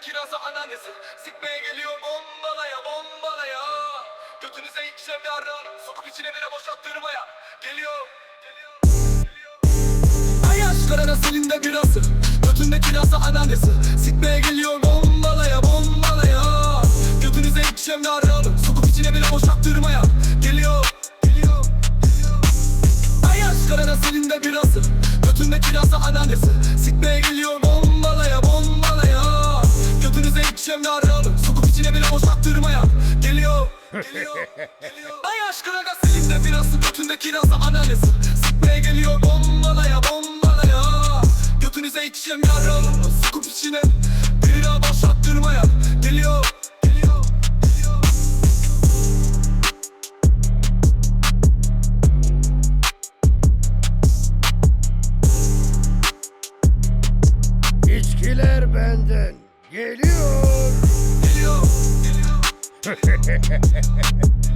kirazı ananesi. Sikmeye geliyor bombalaya bombalaya. Götünüze ikişer yarın. Sokup içine bire boşalttırmaya. Geliyor Geliyor Geliyor. Ay aşkına silinde birası? Götünde kirazı ananesi. Sikmeye geliyor bombalaya bombalaya. Götünüze ikişer yarın. Sokup içine bire boşalttırmaya. Geliyor Geliyor Geliyor. Ay aşkına silinde birası? Götünde kirazı ananesi. Sikmeye geliyor bombalaya İkişem yarın Sokup içine bile boşalttırmaya Geliyor Geliyor Geliyor. Ay aşkına silinde birası Götünde kirazı ananesi Sikmeye geliyor bombalaya bombalaya. Götünüze ikişem yarın Sokup içine bira boşalttırmaya Geliyor Geliyor Geliyor. İçkiler benden geliyor. Geliyor Geliyor